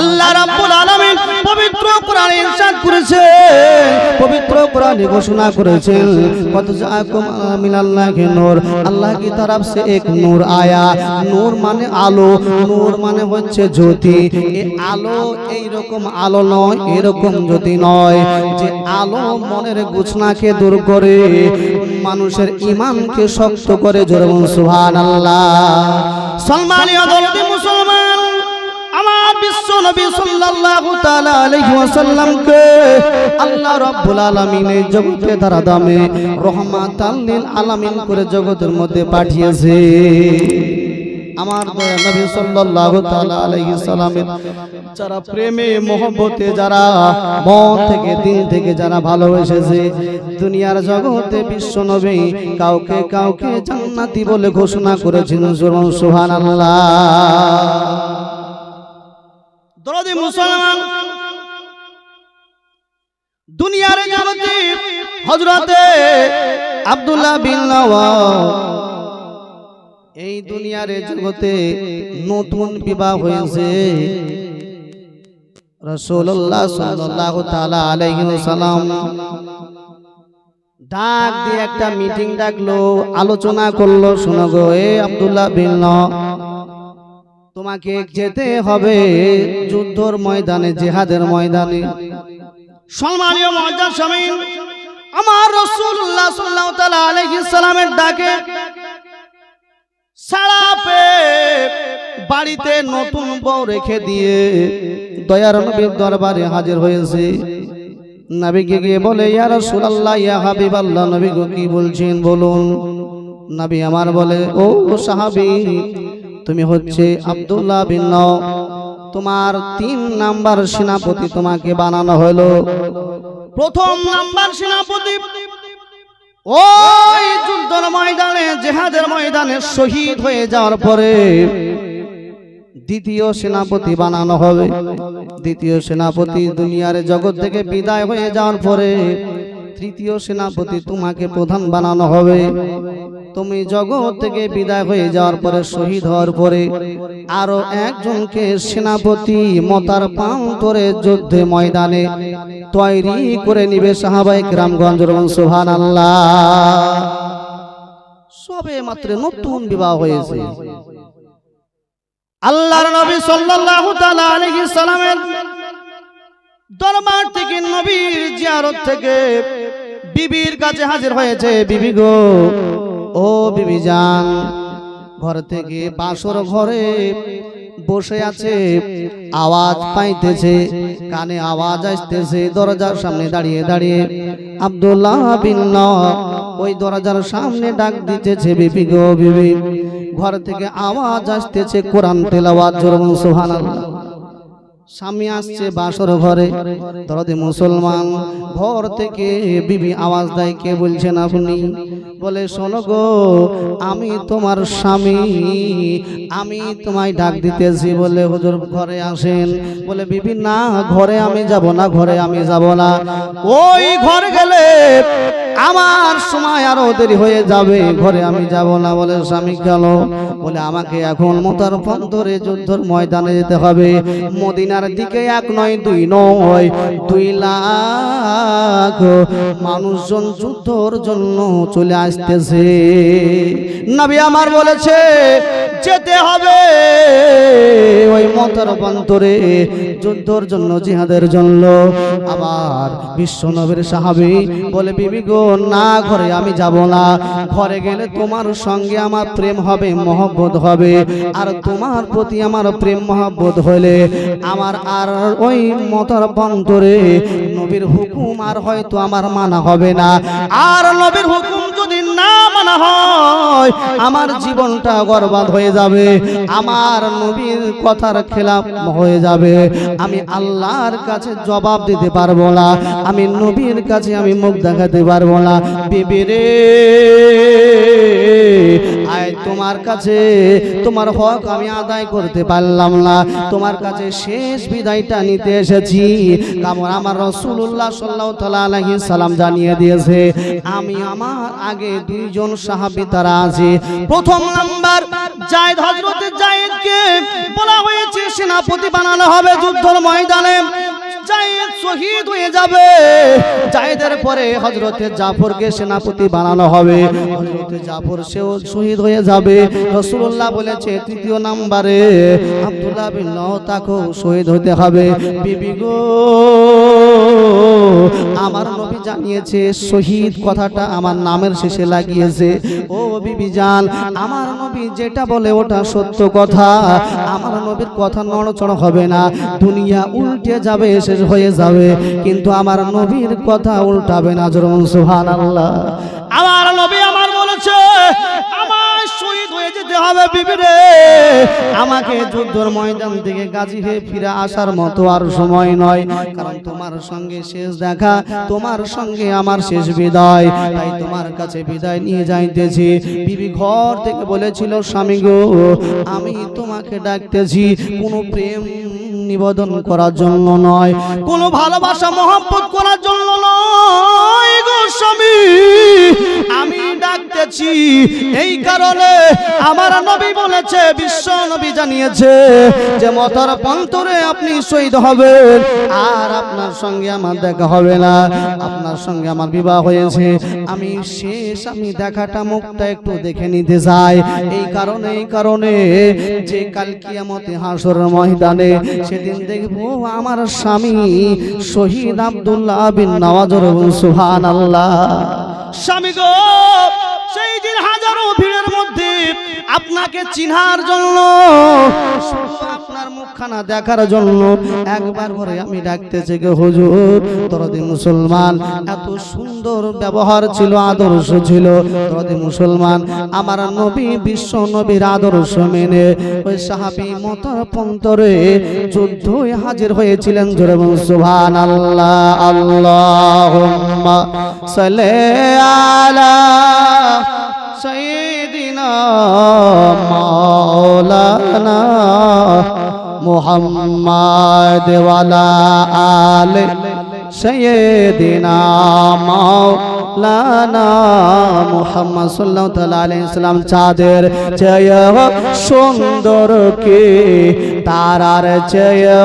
আল্লাহ রাব্বুল আলামিন পবিত্র কোরআনে ইরশাদ করেছে পবিত্র কোরআনে ঘোষণা করেছেন। কত জাকুম মিনাল্লাহি নূর। আল্লাহ কি তরফ সে এক নূর আয়া? নূর মানে আলো নূর মানে হচ্ছে জ্যোতি। এই আলো এই রকম আলো নয় এরকম জ্যোতি নয়। যে আলো মনের গুছনাকে দূর করে মানুষের ইমানকে শক্ত করে জোরে সুবহানাল্লাহ। সলমানীয় দলটি মুসলমান আমার বিশ্ব নবী সাল্লাল্লাহু তাআলা আলাইহি ওয়াসাল্লামকে আল্লাহ রাব্বুল আলামিন এই জগতে তারা দামে রহমাতাল লিল আলামিন করে জগতের মধ্যে পাঠিয়েছে। আমার দয়া নবী সাল্লাল্লাহু তাআলা আলাইহি সাল্লামের যারা প্রেমে, মহব্বতে, যারা মন থেকে, দিল থেকে যারা ভালোবেসেছে, দুনিয়ার জগতে বিশ্ব নবী কাউকে কাউকে জান্নাতি বলে ঘোষণা করেছেন সুবহানাল্লাহ। মুসলমান। দুনিয়ার জগতে হযরতে আব্দুল্লাহ বিন এই দুনিয়ার জগতে নতুন বিবাহ হয়েছে। রাসূলুল্লাহ সাল্লাল্লাহু তাআলা ডাক দিয়ে একটা মিটিং ডাকলো, আলোচনা করল, শোনো গো, এ আব্দুল্লাহ বিন তোমাকে যেতে হবে যুদ্ধর ময়দানে জেহাদের ময়দানে। সম্মানীয় মহাজার স্বামী আমার রসুল্লাহ সাল্লাহ তালা আলাইহিস সালামের ডাকে বাড়িতে নতুন বউ রেখে দিয়ে দয়ার নবীর দরবারে হাজির হয়েছে। নবীকে গিয়ে বলে ইয়া রাসূলুল্লাহ ইয়া হাবিবাল্লাহ। নবী গো কি বলছেন বলুন। নবী আমার বলে ও সাহাবী তুমি হচ্ছে আব্দুল্লাহ বিন নও। তোমার তিন নাম্বার সেনাপতি তোমাকে বানানো হলো। প্রথম নাম্বার সেনাপতি। ওই যুদ্ধের ময়দানে জেহাদের ময়দানে শহীদ হয়ে যাওয়ার পরে দ্বিতীয় সেনাপতি বানানো হবে। দ্বিতীয় সেনাপতি দুনিয়ার জগৎ থেকে বিদায় হয়ে যাওয়ার পরে তৃতীয় সেনাপতি তোমাকে প্রধান বানানো হবে। তুমি জগৎ থেকে বিদায় হয়ে যাওয়ার পরে শহীদ হওয়ার পরে আরও একজনকে সেনাপতি মতার প্রান্তরে যুদ্ধে ময়দানে তৈরি করে নিবে সাহাবাই গ্রামগঞ্জ সোহান আল্লাহ সবে মাত্র নতুন বিবাহ হয়েছে। আল্লাহর নবী সাল্লাল্লাহু তাআলা আলাইহি সাল্লামের দরবার থেকে নবীর জিয়ারত থেকে বিবির কাছে হাজির হয়েছে বিবি গো। ও বিবি যান ঘর থেকে বাসর ঘরে বসে আছে, আওয়াজ পাইতেছে, কানে আওয়াজ আসতেছে, দরজার সামনে দাঁড়িয়ে দাঁড়িয়ে। আব্দুল্লাহ বিন ওই দরজার সামনে ডাক দিতেছে, বিবি গো, বিবি। ঘর থেকে আওয়াজ আসতেছে, কোরআন তেলাওয়াত জোরমন সুবহানাল্লাহ। স্বামী আসছে বাসর ঘরে। দরদে মুসলমান ঘর থেকে বিবি আওয়াজ দেয় কে বলছেন আপনি? বলে শোনো গো আমি তোমার স্বামী আমি তোমায় ডাক দিতেছি বলে হুজুর ঘরে আসেন। বলে বিবি না ঘরে আমি যাব না ঘরে আমি যাব না। ওই ঘর গেলে আমার সময় আরও দেরি হয়ে যাবে ঘরে আমি যাব না বলে স্বামী গেল। বলে আমাকে এখন মোতার পন্তরে যুদ্ধর ময়দানে যেতে হবে। মদিনার দিকে এক নয় দুই নয় দুই লাখ মানুষজন যুদ্ধর জন্য চলে আসতেছে। নবী আমার বলেছে যেতে হবে। ওই মতার পন্তরে যুদ্ধর জন্য, জিহাদের জন্য। আবার বিশ্ব নবীর সাহাবি বলে, বিবি গো, না, ঘরে আমি যাব না। ঘরে গেলে তোমার সঙ্গে আমার প্রেম হবে, মহব্বত হবে। আর তোমার প্রতি আমার প্রেম, মহব্বত হলে আমার আর ওই মতার পন্তরে নবীর হুকুম আর হয়তো আমার মানা হবে না। আর নবীর হুকুম যদি না মানা হয়, আমার জীবনটা বরবাদ হয়ে যাবে, আমার নবীর কথার খেলাফ হয়ে যাবে। আমি আল্লাহর কাছে জবাব দিতে পারব না, আমি নবীর কাছে আমি মুখ দেখাতে পারব না। বিবি রে, আয় তোমার কাছে, তোমার হক আমি আদায় করতে পারলাম না। তোমার কাছে শেষ বিদায়টা নিতে এসেছি। কারণ আমার রসুল্লাহ সাল্লাহ আলাইহি সালাম জানিয়ে দিয়েছে, আমি আমার আগে দুইজন সাহাবী তারা আছে। প্রথম নাম্বার, জায়েদ হযরতে জায়দকে বলা হয়েছে, সেনাপতি বানানো হবে যুদ্ধের ময়দানে। জায়েদ জাফরকে সেনাপতি বানানো হবে। রাসূলুল্লাহ বলেছে শহীদ হতে হবে। আমার নবী জানিয়েছে, শহীদ কথাটা আমার নামের শেষে লাগিয়েছে। ও বিবি জান, আমার নবী যেটা বলে ওটা সত্য কথা। আমার নবীর কথা নড়চড় হবে না। দুনিয়া উল্টে যাবে শেষ হয়ে যাবে। কিন্তু আমার নবীর কথা উল্টাবে না জরুন সুহান আল্লাহ আমার নবী আমার বলেছে আমাকে যুদ্ধের ময়দান থেকে গাজী হয়ে ফিরে আসার মতো আর সময় নয়। কারণ তোমার সঙ্গে শেষ দেখা, তোমার সঙ্গে আমার শেষ বিদায়। তাই তোমার কাছে বিদায় নিয়ে যাইতেছি। বিবি ঘর থেকে বলেছিল, স্বামী গো, আমি তোমাকে ডাকতেছি। কোনো প্রেম নিবেদন করার জন্য নয়। কোনো ভালোবাসা মহব্বত করার জন্য নয়। গো আমি ডাকতেছি এই কারণে আমার নবী বলেছে, বিশ্ব নবী জানিয়েছে যে মতার পন্তরে আপনি শহীদ হবেন, আর আপনার সঙ্গে আমার দেখা হবে না। আপনার সঙ্গে আমার বিবাহ হয়েছে। আমি শেষ, আমি দেখাটা, মুখটা একটু দেখে নিতে চাই। এই কারণে এই কারণে যে কাল কিয়ামতে হাসর ময়দানে সেদিন দেখব আমার স্বামী শহীদ আব্দুল্লাহ বিন নওয়াজর সুহান আল্লাহ। স্বামী গো সেই দিন আপনাকে চিনার জন্য আপনার মুখখানা দেখার জন্য। একবার করে আমি ডাকতেছি গে, হুজুর তরদি মুসলমান, এত সুন্দর ব্যবহার ছিল, আদর্শ ছিল তরদি মুসলমান, আমার নবী বিশ্ব নবীর আদর্শ মেনে ওই সাহাবি মতাপন্তরে যুদ্ধ হাজির হয়েছিলেন, জোরে আল্লাহ আল্লাহ সালে আলা সৈদিনা مولانا محمد وعلى آل سيدنا مولانا মুহাম্মদ সাল্লাল্লাহু তাআলা আলাইহি সাল্লাম চাঁদের চেয়ে সুন্দর কে তারার চেয়ে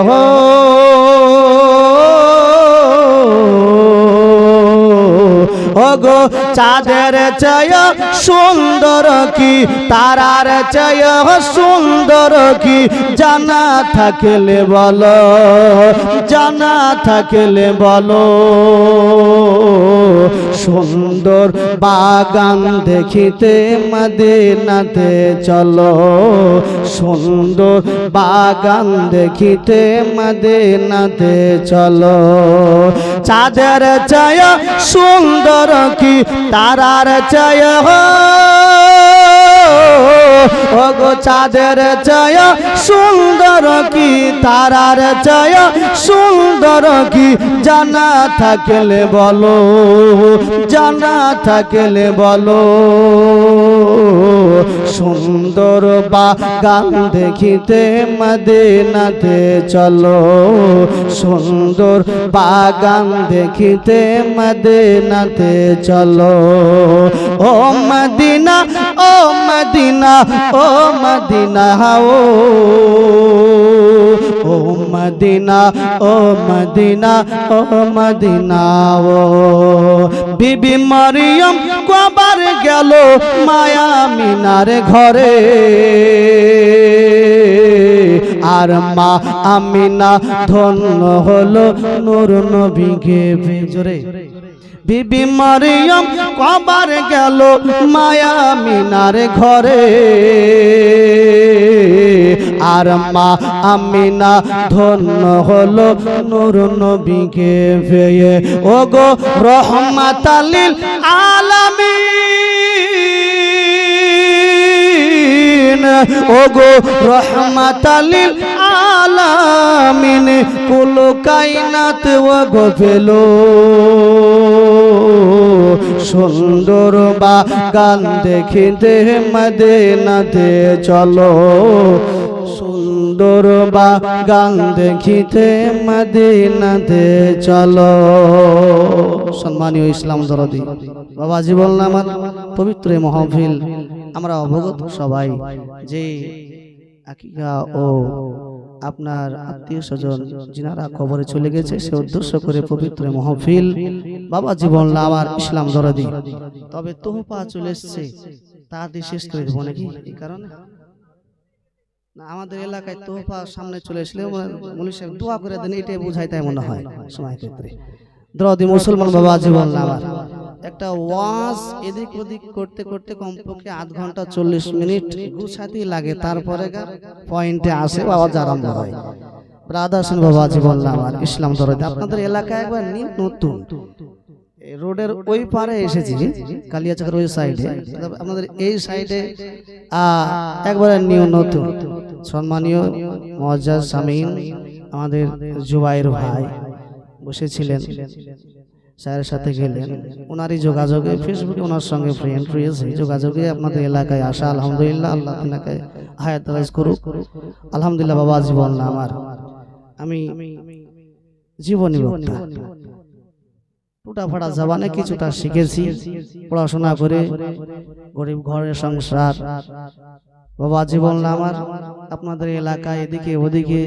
ওগো, চাঁদের চয় সুন্দর কি? তারার চয় সুন্দর কি? জানা থাকলে বলো, জানা থাকলে বলো। সুন্দর বাগান দেখিতে মদিনাতে চলো। সুন্দর বাগান দেখিতে মদিনাতে চলো। চাঁদের চয় সুন্দর কি তারার চয় ওগো চাঁদের চায় সুন্দর কি তারার চয় সুন্দর কি জানা থাকলে বলো। জানা থাকলে বলো, সুন্দর বাগান দেখিতে মদিনাতে চলো, সুন্দর বাগান দেখিতে মদিনাতে চলো। ও মদিনা ও মদিনা ও মদিনা, ও ও মদিনা ও মদিনা ও মদিনা, ও। বিবি মারিয়ম কবার গেল মায়া মিনার ঘরে। আর মা আমিনা ধন্য হলো নূর নবীকে জোরে। বিবি মারিয়ম কবার গেল মায়া মিনার ঘরে। আর মা আমিনা ধন্য হলো নূর নবীকে পেয়ে। ওগো রহমাত আলিল আলামিন। ওগো রহমাত আলিল আলামিন। কুল কাইনাত ও গোফেলো সুন্দর বা গান দেখিতে মদিনাতে চলো। বা গান দেখিতে মদিনাতে চলো। সম্মানীয় ইসলাম দরদি বাবা জীবন আমার পবিত্র মহফিল, আমরা অবগত সবাই যে আকিকা ও আপনার আত্মীয় স্বজন যিনারা কবরে চলে গেছে, সে উদ্দেশ্য করে পবিত্র মহফিল বাবা জীবন আমার ইসলাম দরদি, তবে তোহপা চলে এসছে, তা দিয়ে শেষ করে দেবো নাকি? এই কারণে। আমাদের এলাকায় তোহফা সামনে চলে এসলে মুলি সাহেব দোয়া করে দেন এটাই বোঝায় তাই মনে হয় সময় ক্ষেত্রে। দরদি মুসলমান বাবা জীবন আমার একটা ওয়াজ এদিক ওদিক করতে করতে কমপক্ষে আধ ঘণ্টা চল্লিশ মিনিট গুছাতেই লাগে তারপরে পয়েন্টে আসে আওয়াজ আরম্ভ হয়। ব্রাদার বাবা জীবন আমার ইসলাম দরদি। আপনাদের এলাকায় একবার নিন নতুন। রোডের ওই পারে এসেছি কালিয়াচকের ওই সাইডে আমাদের এই সাইডে একবারে নিউ নতুন। সম্মানীয় মজাজ সামিন আমাদের জুবাইর ভাই বসেছিলেন। স্যারের সাথে গেলেন। ওনারই যোগাযোগে ফেসবুকে ওনার সঙ্গে ফ্রেন্ড রয়েছে যোগাযোগে আপনাদের এলাকায় আসা আলহামদুলিল্লাহ আল্লাহ এলাকায় হায়াত করুক। আলহামদুলিল্লাহ বাবা জীবন না আমার। আমি জীবনী বক্তা। টুটা ফাটা জবানে কিছুটা শিখেছি পড়াশোনা করে গরিব ঘরের সংসার। বাবা জীবন আমার আপনাদের এলাকায় এদিকে ওদিকে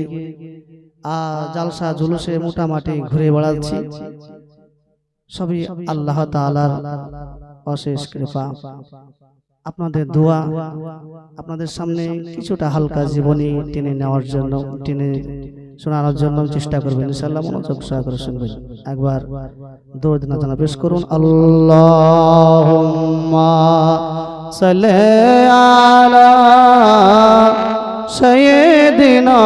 আ জালসা জুলুসে মোটামাটি ঘুরে বেড়াচ্ছি। সবই আল্লাহ তাআলার অশেষ কৃপা। আপনাদের দোয়া আপনাদের সামনে কিছুটা হালকা জীবনী টেনে নেওয়ার জন্য টেনে শোনানোর জন্য চেষ্টা করবেন, ইনশাআল্লাহ মনোযোগ সহকারে শুনবেন। একবার দৌড় দিনা জানা পেশ করুন। আল্লাহুম্মা সাল্লি আলা সাইয়্যিদিনা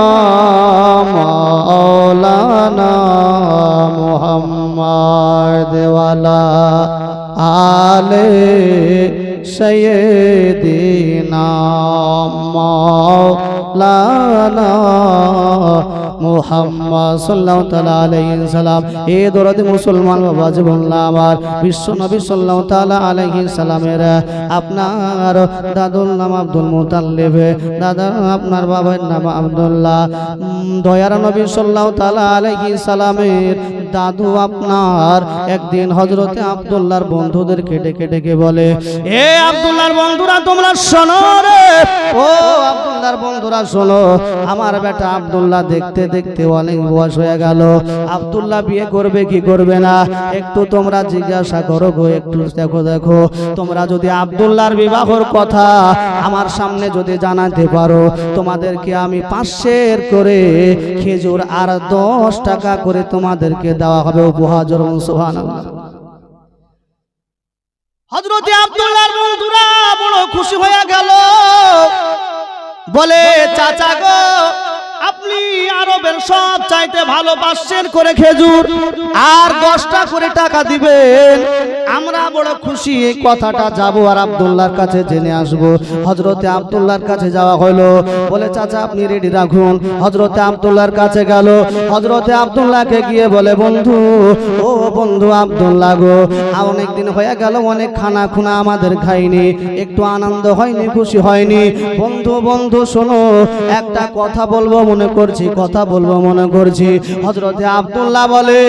মাওলানা মুহাম্মদ ওয়ালা আলে সাইয়্যিদিনা মাওলানা মুহাম্মদ সাল্লাল্লাহু তাআলা আলাইহি সালাম এ দরদি মুসলমান বাবা জীবনলা আমার, বিশ্ব নবী সাল্লাল্লাহু তাআলা আলাইহি সালামের আপনার দাদুর নাম আব্দুল মুতাল্লিব, দাদা আপনার বাবার নাম আব্দুল্লাহ। দয়ার নবী সাল্লাল্লাহু তাআলা আলাইহি সালামের দাদু আপনার। একদিন হযরতে বন্ধুদের কেটে কেটে ডেকে বলে, এ আব্দুল্লাহর বন্ধুরা, তোমরা শোনো রে। ও আব্দুল্লাহর বন্ধুরা, শোনো। আমার বেটা আব্দুল্লাহ দেখতে দেখতে অনেক বয়স হয়ে গেল। আব্দুল্লাহ বিয়ে করবে কি করবে না? একটু তোমরা জিজ্ঞাসা করো গো, একটু দেখো দেখো। তোমরা যদি আব্দুল্লাহর বিবাহর কথা আমার সামনে যদি জানাতে পারো, তোমাদেরকে আমি পাঁচশের করে খেজুর আর দশ টাকা করে তোমাদেরকে দেওয়া হবে উপহার সোহান হজরতে আব্দুল্লাহর বন্ধুরা বড় খুশি হয়ে গেল। বলে চাচা গো আপনি আরবের সব চাইতে ভালো পাচ্ছেন করে খেজুর আর দশটা করে টাকা দিবেন। আমরা বড় খুশি, এই কথাটা যাব আর আবদুল্লার কাছে জেনে আসব। হজরতে আব্দুল্লাহর কাছে যাওয়া হলো। বলে, চাচা, আপনি রেডি রাখুন। হজরতে আব্দুল্লাহর কাছে গেল। হজরতে আব্দুল্লাহকে গিয়ে বলে, বন্ধু, ও বন্ধু আব্দুল্লাহ গো অনেক দিন হয়ে গেল, অনেক খানা খুনা আমাদের খাইনি একটু আনন্দ হয়নি, খুশি হয়নি। বন্ধু বন্ধু, শোনো, একটা কথা বলব মনে করছি, কথা বলব মনে করছি। হজরতে আবদুল্লাহ বলে,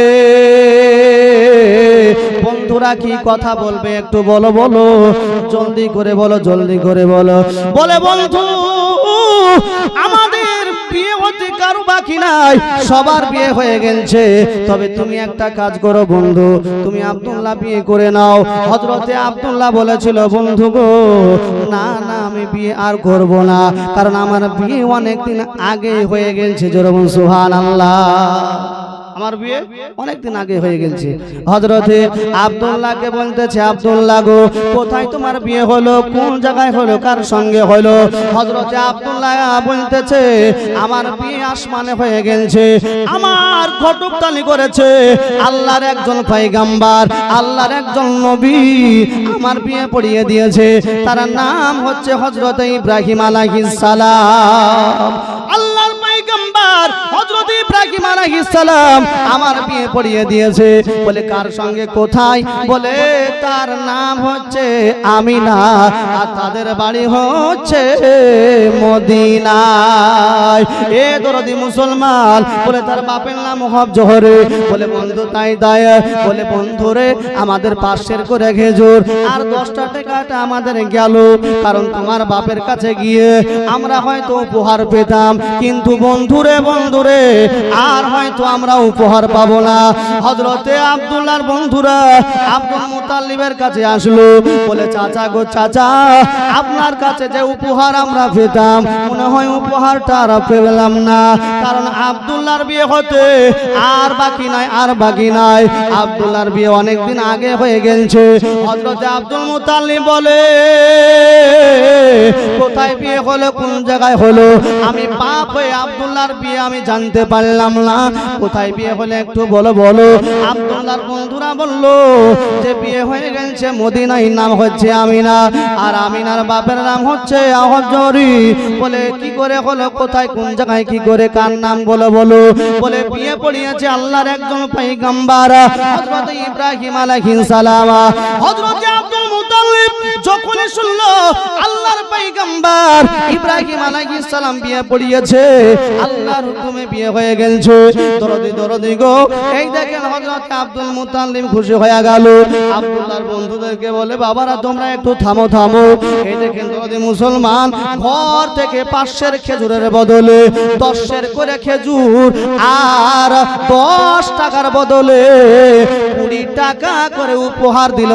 বন্ধুরা কি কথা বলবে একটু বলো বলো। জলদি করে বলো, জলদি করে বলো। বলে, বন্ধু, আমাদের বিয়ে হতে কারও বাকি নাই, সবার বিয়ে হয়ে গেছে তবে তুমি একটা কাজ করো বন্ধু, তুমি আব্দুল্লাহ বিয়ে করে নাও। হজরতে আব্দুল্লাহ বলেছিল, বন্ধু গো, না না, আমি বিয়ে আর করব না, কারণ আমার বিয়ে অনেকদিন আগে হয়ে গেছে যেরকম সুহান আল্লাহ আমার বিয়ে অনেকদিন আগে হয়ে গেছে। হজরতে আব্দুল্লাহকে বলতেছে আব্দুল্লাহ গো কোথায় তোমার বিয়ে হলো? কোন জায়গায় হলো? কার সঙ্গে হলো? হজরতে আব্দুল্লাহ বলতেছে আমার বিয়ে আসমানে হয়ে গেছে। আমার ঘটকতালি করেছে। আল্লাহর একজন পাইগাম্বার আল্লাহর একজন নবী আমার বিয়ে পড়িয়ে দিয়েছে। তার নাম হচ্ছে হজরত ইব্রাহিম আলাইহিস সালাম। আল্লাহর পাইগাম্বার হযরত ইব্রাহিম আলাইহিস সালাম আমার বিয়ে পড়িয়ে দিয়েছে। বলে, কার সঙ্গে কোথায়? বলে, তার নাম হচ্ছে আমিনা আর তাদের বাড়ি হচ্ছে মদিনায়। এ দরদি মুসলমান। বলে, তার বাপের নাম হব জোহরে। বলে, বন্ধু, তাই দায়। বলে, বন্ধুরে, আমাদের পাশের করে খেজুর। আর দশটা টাকাটা আমাদের গেল, কারণ তোমার বাপের কাছে গিয়ে আমরা হয়তো উপহার পেতাম। কিন্তু বন্ধুরে বন্ধুরে আর হয়তো আমরা উপহার পাবো না। হজরতে আব্দুল্লাহর বন্ধুরা আব্দুল মুতাল্লিবের কাছে আসলো, বলে, চাচা গো, চাচা, আপনার কাছে যে উপহার আমরা পেতাম, মনে হয় উপহারটা আর পেলাম না। কারণ আব্দুল্লাহর বিয়ে হতে আর বাকি নাই, আর বাকি নাই। আব্দুল্লাহর বিয়ে অনেকদিন আগে হয়ে গেছে। হজরতে আব্দুল মুতাল্লিব বলে, কোথায় বিয়ে হলো, কোন জায়গায় হলো? আমি পাপ হয়ে আবদুল্লার বিয়ে আমি জানতে পারলাম না। কোথায় বিয়ে হলে একটু বলো বলো। আব্দুল্লাহর বন্ধুরা বলল, যে বিয়ে হয়ে গেছে মদিনাই নাম হচ্ছে আমিনা। আর আমিনার বাপের নাম হচ্ছে আহজরি। বলে, কি করে হলো? কোথায়, কোন জায়গায়, কি করে, কার নাম? বলো বলো। বলে, বিয়ে পড়িয়েছে আল্লাহর একজন পয়গম্বর, হযরত ইব্রাহিম আলাইহিস সালাম। হযরত আব্দুল মুতাল্লিব যখনই শুনলো আল্লাহর পয়গম্বর ইব্রাহিম আলাইহিস সালাম বিয়ে পড়িয়েছে, আল্লাহর হুকুমে বিয়ে হয়ে গেছে দরদি দরদি গো। এই দেখেন হযরত আব্দুল মুতাল্লিব খুশি হয়ে গেল। আব্দুল্লাহর বন্ধুদেরকে বলে, বাবারা, তোমরা একটু থামো থামো। এই দেখেন দরদি মুসলমান ঘর থেকে পাঁচশের খেজুরের বদলে, দশের করে খেজুর আর দশ টাকার বদলে কুড়ি টাকা করে উপহার দিল